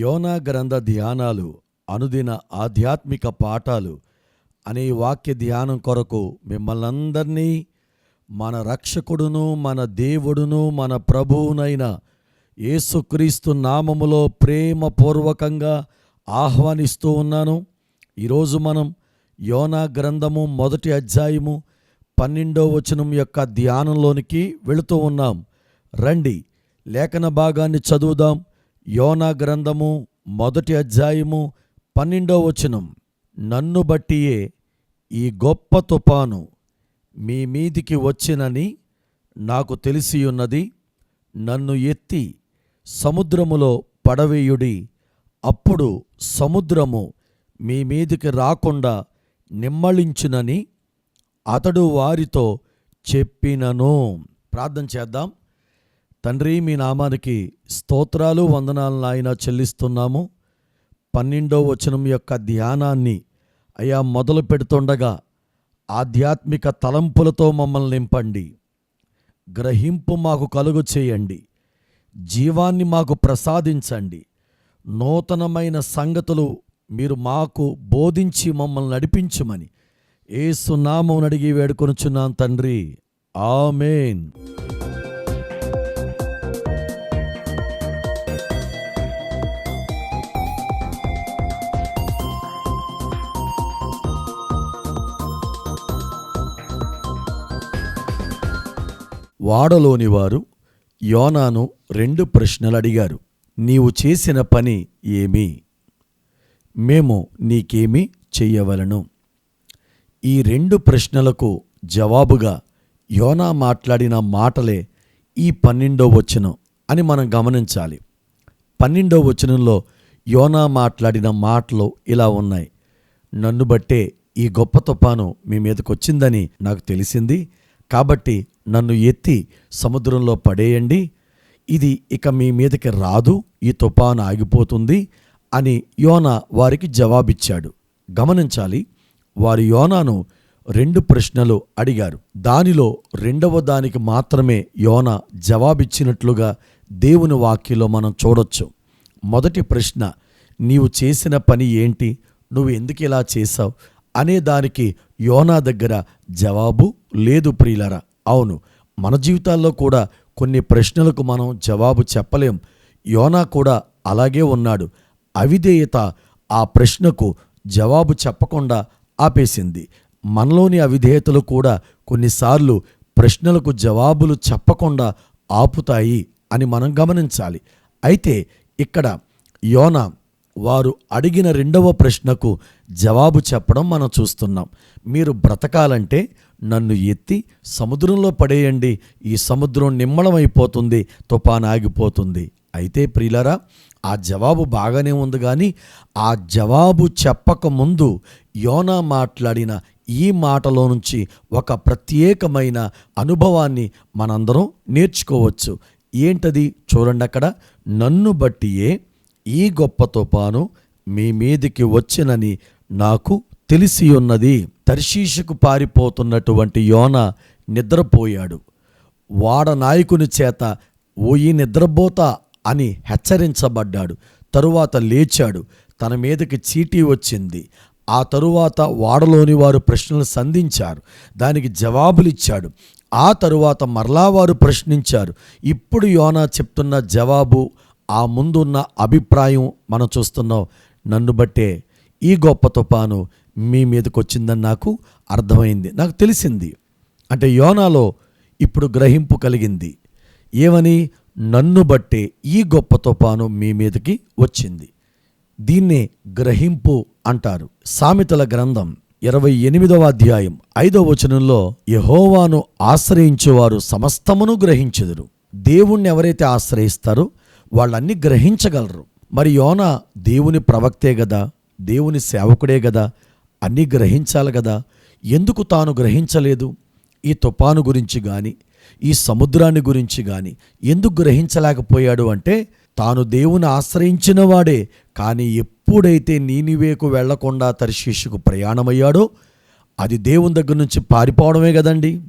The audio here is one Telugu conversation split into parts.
యోనా గ్రంథ ధ్యానాలు అనుదిన ఆధ్యాత్మిక పాఠాలు అనే వాక్య ధ్యానం కొరకు మిమ్మల్ని అందరినీ మన రక్షకుడును మన దేవుడును మన ప్రభువునైన యేసుక్రీస్తు నామములో ప్రేమపూర్వకంగా ఆహ్వానిస్తూ ఉన్నాను. ఈరోజు మనం యోనా గ్రంథము మొదటి అధ్యాయము పన్నెండో వచనం యొక్క ధ్యానంలోనికి వెళుతూ ఉన్నాం. రండి లేఖన భాగాన్ని చదువుదాం. యోనా గ్రంథము మొదటి అధ్యాయము పన్నెండో వచనం. నన్ను బట్టియే ఈ గొప్ప తుపాను మీ మీదికి వచ్చినని నాకు తెలిసి ఉన్నది నన్ను ఎత్తి సముద్రములో పడవేయుడి. అప్పుడు సముద్రము మీ మీదికి రాకుండా నిమ్మళించునని అతడు వారితో చెప్పినను. ప్రార్థన చేద్దాం. తండ్రి మీ నామానికి స్తోత్రాలు వందనాలు నాయన చెల్లిస్తున్నాము. పన్నెండో వచనం యొక్క ధ్యానాన్ని అయా మొదలు పెడుతుండగా ఆధ్యాత్మిక తలంపులతో మమ్మల్ని నింపండి. గ్రహింపు మాకు కలుగు చేయండి. జీవాన్ని మాకు ప్రసాదించండి. నూతనమైన సంగతులు మీరు మాకు బోధించి మమ్మల్ని నడిపించమని ఏసునామం అడిగి వేడుకొనుచున్నాను తండ్రి. ఆమెన్. వాడలోని వారు యోనాను రెండు ప్రశ్నలు అడిగారు. నీవు చేసిన పని ఏమి? మేము నీకేమి చెయ్యవలను. ఈ రెండు ప్రశ్నలకు జవాబుగా యోనా మాట్లాడిన మాటలే ఈ పన్నెండో వచనం అని మనం గమనించాలి. పన్నెండో వచనంలో యోనా మాట్లాడిన మాటలు ఇలా ఉన్నాయి. నన్ను బట్టే ఈ గొప్ప తుపాను మీ మీదకొచ్చిందని నాకు తెలిసింది. కాబట్టి నన్ను ఎత్తి సముద్రంలో పడేయండి. ఇది ఇక మీ మీదకి రాదు ఈ తుపాను ఆగిపోతుంది అని యోనా వారికి జవాబిచ్చాడు. గమనించాలి వారు యోనాను రెండు ప్రశ్నలు అడిగారు. దానిలో రెండవ దానికి మాత్రమే యోన జవాబిచ్చినట్లుగా దేవుని వాక్యంలో మనం చూడొచ్చు. మొదటి ప్రశ్న నీవు చేసిన పని ఏంటి? నువ్వు ఎందుకు ఇలా చేశావు? అనే దానికి యోనా దగ్గర జవాబు లేదు ప్రియులరా. అవును మన జీవితాల్లో కూడా కొన్ని ప్రశ్నలకు మనం జవాబు చెప్పలేం. యోనా కూడా అలాగే ఉన్నాడు. అవిధేయత ఆ ప్రశ్నకు జవాబు చెప్పకుండా ఆపేసింది. మనలోని అవిధేయతలు కూడా కొన్నిసార్లు ప్రశ్నలకు జవాబులు చెప్పకుండా ఆపుతాయి అని మనం గమనించాలి. అయితే ఇక్కడ యోన వారు అడిగిన రెండవ ప్రశ్నకు జవాబు చెప్పడం మనం చూస్తున్నాం. మీరు బ్రతకాలంటే నన్ను ఎత్తి సముద్రంలో పడేయండి. ఈ సముద్రం నిమ్మళమైపోతుంది తుఫాన్ ఆగిపోతుంది. అయితే ప్రియులరా ఆ జవాబు బాగానే ఉంది కానీ ఆ జవాబు చెప్పక ముందు యోనా మాట్లాడిన ఈ మాటలో నుంచి ఒక ప్రత్యేకమైన అనుభవాన్ని మనందరం నేర్చుకోవచ్చు. ఏంటది? చూడండి అక్కడ. నన్ను బట్టియే ఈ గొప్ప తుపాను మీ మీదికి వచ్చినని నాకు తెలిసి ఉన్నది తర్షీషుకు పారిపోతున్నటువంటి యోన నిద్రపోయాడు. వాడ నాయకుని చేత ఓ ఈ నిద్రపోతా అని హెచ్చరించబడ్డాడు. తరువాత లేచాడు. తన మీదకి చీటీ వచ్చింది. ఆ తరువాత వాడలోని వారు ప్రశ్నలు సంధించారు. దానికి జవాబులు ఇచ్చాడు ఆ తరువాత మరలా వారు ప్రశ్నించారు. ఇప్పుడు యోనా చెప్తున్న జవాబు ఆ ముందున్న అభిప్రాయం మనం చూస్తున్నాం. నన్ను బట్టే ఈ గొప్ప తుపాను మీ మీదకి వచ్చిందని నాకు అర్థమైంది. నాకు తెలిసింది. అంటే యోనాలో ఇప్పుడు గ్రహింపు కలిగింది. ఏమని? నన్ను బట్టే ఈ గొప్ప తుఫాను మీ మీదకి వచ్చింది. దీన్నే గ్రహింపు అంటారు. సామెతల గ్రంథం ఇరవై ఎనిమిదవ అధ్యాయం ఐదవ వచనంలో యహోవాను ఆశ్రయించేవారు సమస్తమును గ్రహించెదరు. దేవుణ్ణి ఎవరైతే ఆశ్రయిస్తారో వాళ్ళన్నీ గ్రహించగలరు. మరి యోన దేవుని ప్రవక్తే గదా? దేవుని సేవకుడే గదా? అన్నీ గ్రహించాలి కదా. ఎందుకు తాను గ్రహించలేదు? ఈ తుపాను గురించి కానీ ఈ సముద్రాన్ని గురించి కానీ ఎందుకు గ్రహించలేకపోయాడు అంటే తాను దేవుని ఆశ్రయించిన వాడే కానీ ఎప్పుడైతే నీనివేకు వెళ్ళకుండా తర్శీషుకు ప్రయాణమయ్యాడో అది దేవుని దగ్గర నుంచి పారిపోవడమే కదండి.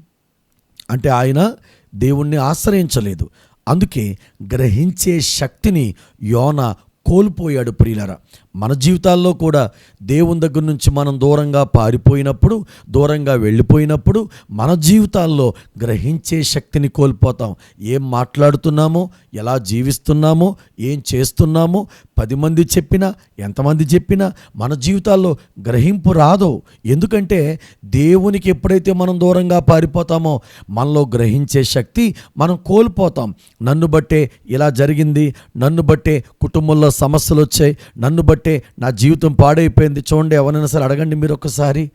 అంటే ఆయన దేవుణ్ణి ఆశ్రయించలేదు. అందుకే గ్రహించే శక్తిని యోన కోల్పోయాడు ప్రియులరా. మన జీవితాల్లో కూడా దేవుని దగ్గర నుంచి మనం దూరంగా పారిపోయినప్పుడు దూరంగా వెళ్ళిపోయినప్పుడు మన జీవితాల్లో గ్రహించే శక్తిని కోల్పోతాం. ఏం మాట్లాడుతున్నామో ఎలా జీవిస్తున్నామో ఏం చేస్తున్నామో పది మంది చెప్పినా ఎంతమంది చెప్పినా మన జీవితాల్లో గ్రహింపు రాదు. ఎందుకంటే దేవునికి ఎప్పుడైతే మనం దూరంగా పారిపోతామో మనలో గ్రహించే శక్తి మనం కోల్పోతాం. నన్ను బట్టే ఇలా జరిగింది నన్ను బట్టే కుటుంబంలో సమస్యలు వచ్చాయి నన్ను బట్టే నా జీవితం పాడైపోయింది. చూడండి ఎవరైనా సరే అడగండి మీరు ఒకసారి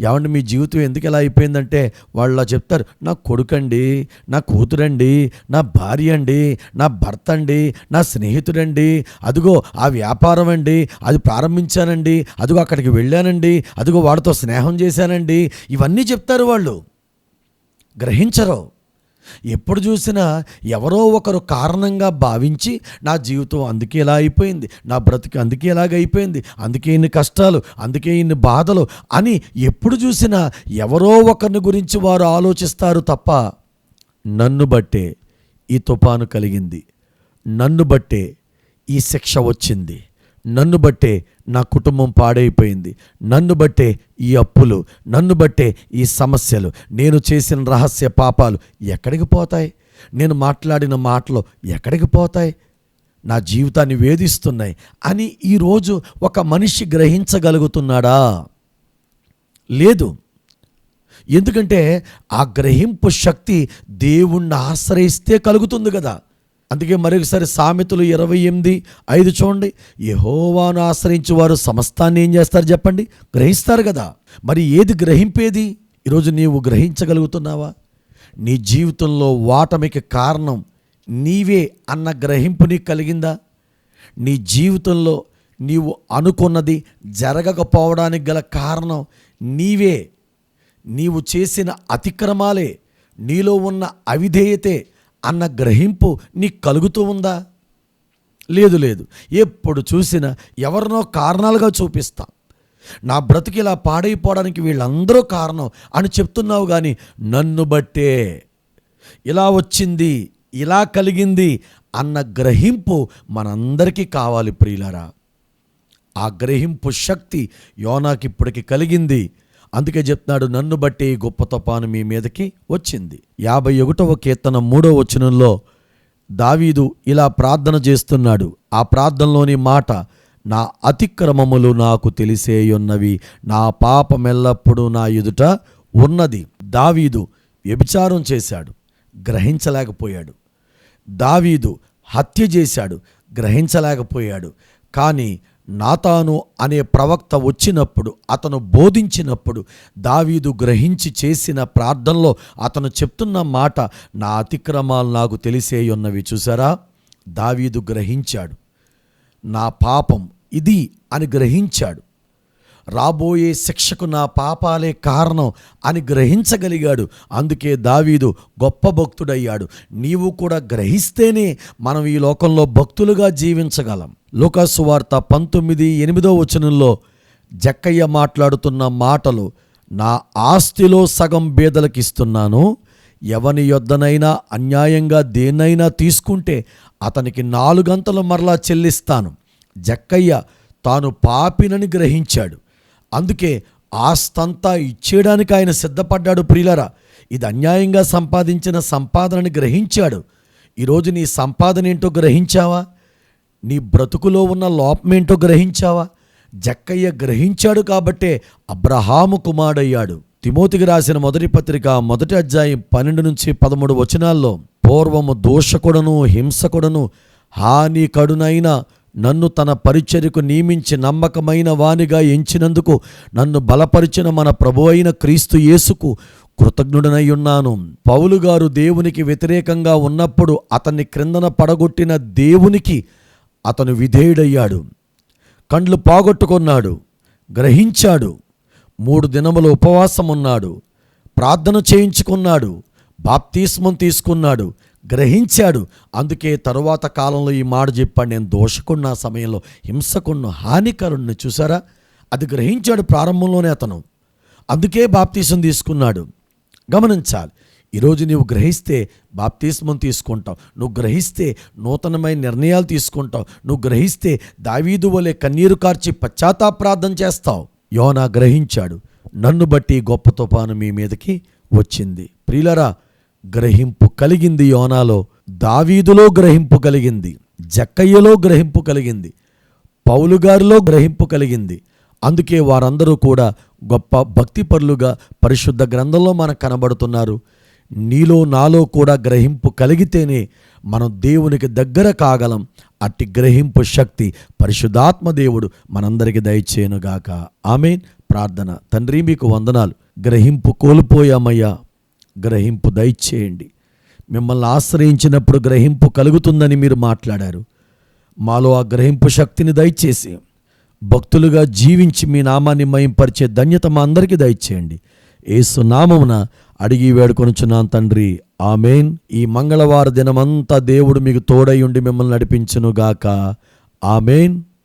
ఏమండి మీ జీవితం ఎందుకు ఎలా అయిపోయిందంటే వాళ్ళు చెప్తారు నా కొడుకండి నా కూతురండి నా భార్య అండి నా భర్త అండి నా స్నేహితుడండి అదిగో ఆ వ్యాపారం అండి అది ప్రారంభించానండి అదిగో అక్కడికి వెళ్ళానండి అదిగో వాడితో స్నేహం చేశానండి. ఇవన్నీ చెప్తారు వాళ్ళు. గ్రహించరు. ఎప్పుడు చూసినా ఎవరో ఒకరు కారణంగా భావించి నా జీవితం అందుకే ఇలా అయిపోయింది నా బ్రతికి అందుకే ఇలాగ అయిపోయింది అందుకే ఇన్ని కష్టాలు అందుకే ఇన్ని బాధలు అని ఎప్పుడు చూసినా ఎవరో ఒకరిని గురించి వారు ఆలోచిస్తారు తప్ప నన్ను బట్టే ఈ తుఫాను కలిగింది నన్ను బట్టే ఈ శిక్ష వచ్చింది. నన్ను బట్టే నా కుటుంబం పాడైపోయింది. నన్ను బట్టే ఈ అప్పులు నన్ను బట్టే ఈ సమస్యలు. నేను చేసిన రహస్య పాపాలు ఎక్కడికి పోతాయి? నేను మాట్లాడిన మాటలు ఎక్కడికి పోతాయి? నా జీవితాన్ని వేధిస్తున్నాయి అని ఈరోజు ఒక మనిషి గ్రహించగలుగుతున్నాడా? లేదు. ఎందుకంటే ఆ గ్రహింపు శక్తి దేవుణ్ణి ఆశ్రయిస్తే కలుగుతుంది కదా. అందుకే మరొకసారి సామెతలు ఇరవై ఎనిమిది ఐదు చూడండి. యహోవాను ఆశ్రయించి వారు సమస్తాన్ని ఏం చేస్తారు చెప్పండి? గ్రహిస్తారు కదా. మరి ఏది గ్రహింపేది? ఈరోజు నీవు గ్రహించగలుగుతున్నావా? నీ జీవితంలో వాటమికి కారణం నీవే అన్న గ్రహింపు నీకు కలిగిందా? నీ జీవితంలో నీవు అనుకున్నది జరగకపోవడానికి గల కారణం నీవే. నీవు చేసిన అతిక్రమాలే నీలో ఉన్న అవిధేయతే అన్న గ్రహింపు నీకు కలుగుతూ ఉందా? లేదు లేదు. ఎప్పుడు చూసినా ఎవరినో కారణాలుగా చూపిస్తా. నా బ్రతికి ఇలా పాడైపోవడానికి వీళ్ళందరూ కారణం అని చెప్తున్నావు కానీ నన్ను బట్టే. ఇలా వచ్చింది ఇలా కలిగింది అన్న గ్రహింపు మనందరికీ కావాలి ప్రియులరా. ఆ గ్రహింపు శక్తి యోనాకి ఇప్పటికి కలిగింది. అందుకే చెప్తున్నాడు నన్ను బట్టి గొప్ప తపాను మీ మీదకి వచ్చింది. యాభై ఒకటవ కీర్తన మూడో వచనంలో దావీదు ఇలా ప్రార్థన చేస్తున్నాడు ఆ ప్రార్థనలోని మాట నా అతిక్రమములు నాకు తెలిసేయున్నవి నా పాపమెల్లప్పుడూ నా ఎదుట ఉన్నది. దావీదు వ్యభిచారం చేశాడు గ్రహించలేకపోయాడు. దావీదు హత్య చేశాడు గ్రహించలేకపోయాడు. కానీ నాతాను అనే ప్రవక్త వచ్చినప్పుడు అతను బోధించినప్పుడు దావీదు గ్రహించి చేసిన ప్రార్థనలో అతను చెప్తున్న మాట నా అతిక్రమాలు నాకు తెలిసేయున్నవి చూసారా? దావీదు గ్రహించాడు. నా పాపం ఇది అని గ్రహించాడు. రాబోయే శిక్షకు నా పాపాలే కారణం అని గ్రహించగలిగాడు. అందుకే దావీదు గొప్ప భక్తుడయ్యాడు. నీవు కూడా గ్రహిస్తేనే మనం ఈ లోకంలో భక్తులుగా జీవించగలం. లోకాసు వార్త పంతొమ్మిది ఎనిమిదో వచనంలో జక్కయ్య మాట్లాడుతున్న మాటలు నా ఆస్తిలో సగం బేదలకిస్తున్నాను. ఎవని యొద్దనైనా అన్యాయంగా దేన్నైనా తీసుకుంటే అతనికి నాలుగంతలు మరలా చెల్లిస్తాను. జక్కయ్య తాను పాపినని గ్రహించాడు. అందుకే ఆస్తంతా ఇచ్చేయడానికి ఆయన సిద్ధపడ్డాడు ప్రియులరా. ఇది అన్యాయంగా సంపాదించిన సంపాదనని గ్రహించాడు. ఈరోజు నీ సంపాదన ఏంటో గ్రహించావా? నీ బ్రతుకులో ఉన్న లోపమేంటో గ్రహించావా? జక్కయ్య గ్రహించాడు కాబట్టే అబ్రహాము కుమారుడయ్యాడు. తిమోతికి రాసిన మొదటి పత్రిక మొదటి అధ్యాయం పన్నెండు నుంచి పదమూడు వచనాల్లో పూర్వము దోషకుడను హింసకుడను హాని కడునైన నన్ను తన పరిచర్యకు నియమించి నమ్మకమైన వానిగా ఎంచినందుకు నన్ను బలపరిచిన మన ప్రభు అయిన క్రీస్తు యేసుకు కృతజ్ఞుడనై ఉన్నాను. పౌలు గారు దేవునికి వ్యతిరేకంగా ఉన్నప్పుడు అతన్ని క్రిందన పడగొట్టిన దేవునికి అతను విధేయుడయ్యాడు. కండ్లు పోగొట్టుకున్నాడు. గ్రహించాడు. మూడు దినములు ఉపవాసం ఉన్నాడు ప్రార్థన చేయించుకున్నాడు. బాప్తిస్మం తీసుకున్నాడు. గ్రహించాడు. అందుకే తరువాత కాలంలో ఈ మాట చెప్పాడు. నేను దోషకున్న సమయంలో హింసకున్న హానికరుణ్ణి చూసారా అది గ్రహించాడు ప్రారంభంలోనే అతను. అందుకే బాప్తీసం తీసుకున్నాడు. గమనించాలి. ఈరోజు నీవు గ్రహిస్తే బాప్తిస్మం తీసుకుంటావు. నువ్వు గ్రహిస్తే నూతనమైన నిర్ణయాలు తీసుకుంటావు. నువ్వు గ్రహిస్తే దావీదు వలె కన్నీరు కార్చి పశ్చాత్తాప్రార్థన చేస్తావు. యోనా గ్రహించాడు. నన్ను బట్టి గొప్ప తుఫాను మీ మీదకి వచ్చింది. ప్రియులరా గ్రహింపు కలిగింది యోనాలో దావీదులో గ్రహింపు కలిగింది జక్కయ్యలో గ్రహింపు కలిగింది పౌలు గారిలో గ్రహింపు కలిగింది. అందుకే వారందరూ కూడా గొప్ప భక్తిపరులుగా పరిశుద్ధ గ్రంథంలో మనకు కనబడుతున్నారు. నీలో నాలో కూడా గ్రహింపు కలిగితేనే మనం దేవునికి దగ్గర కాగలం. అట్టి గ్రహింపు శక్తి పరిశుద్ధాత్మ దేవుడు మనందరికి దయచేయనుగాక. ఆమెన్. ప్రార్థన. తండ్రి మీకు వందనాలు. గ్రహింపు కోల్పోయామయ్యా. గ్రహింపు దయచేయండి. మిమ్మల్ని ఆశ్రయించినప్పుడు గ్రహింపు కలుగుతుందని మీరు మాట్లాడారు. మాలో ఆ గ్రహింపు శక్తిని దయచేసి భక్తులుగా జీవించి మీ నామాన్ని మయంపరిచే ధన్యత మా అందరికీ దయచేయండి. ఏసు నామమున అడిగి వేడుకొనుచున్నాను తండ్రి. ఆమెన్. ఈ మంగళవార దినమంతా దేవుడు మీకు తోడై ఉండి మిమ్మల్ని నడిపించునుగాక. ఆమెన్.